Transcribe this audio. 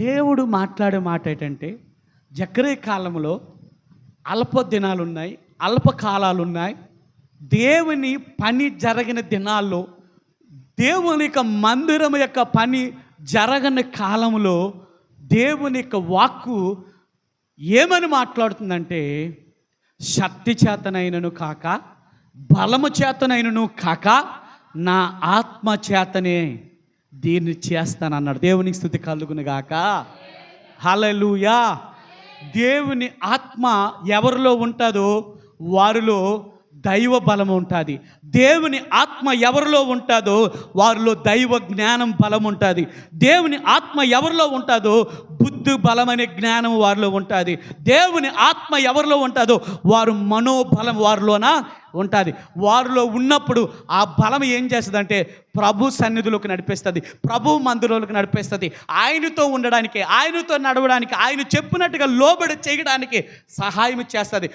దేవుడు మాట్లాడే మాట ఏంటంటే జక్రే కాలంలో అల్ప దినాలు ఉన్నాయి అల్పకాలాలు ఉన్నాయి దేవుని పని జరిగిన దినాల్లో దేవుని యొక్క మందిరం యొక్క పని జరగని కాలంలో దేవుని యొక్క వాక్కు ఏమని మాట్లాడుతుందంటే శక్తి చేతనైనను కాక బలము చేతనైనను కాక నా ఆత్మ చేతనే దీన్ని చేస్తానన్నాడు. దేవునికి స్థుతి కలుగునుగాక హలలుయా దేవుని ఆత్మ ఎవరిలో ఉంటుందో వారిలో దైవ బలం ఉంటుంది. దేవుని ఆత్మ ఎవరిలో ఉంటుందో వారిలో దైవ జ్ఞానం బలం ఉంటుంది. దేవుని ఆత్మ ఎవరిలో ఉంటుందో బుద్ధి బలమనే జ్ఞానం వారిలో ఉంటుంది. దేవుని ఆత్మ ఎవరిలో ఉంటుందో వారు మనోబలం వారిలోన ఉంటుంది. వారిలో ఉన్నప్పుడు ఆ బలం ఏం చేస్తుందంటే ప్రభు సన్నిధిలోకి నడిపిస్తుంది. ప్రభు మందిరంలోకి నడిపిస్తుంది. ఆయనతో ఉండడానికి ఆయనతో నడవడానికి ఆయన చెప్పినట్టుగా లోబడి చేయడానికి సహాయం చేస్తుంది.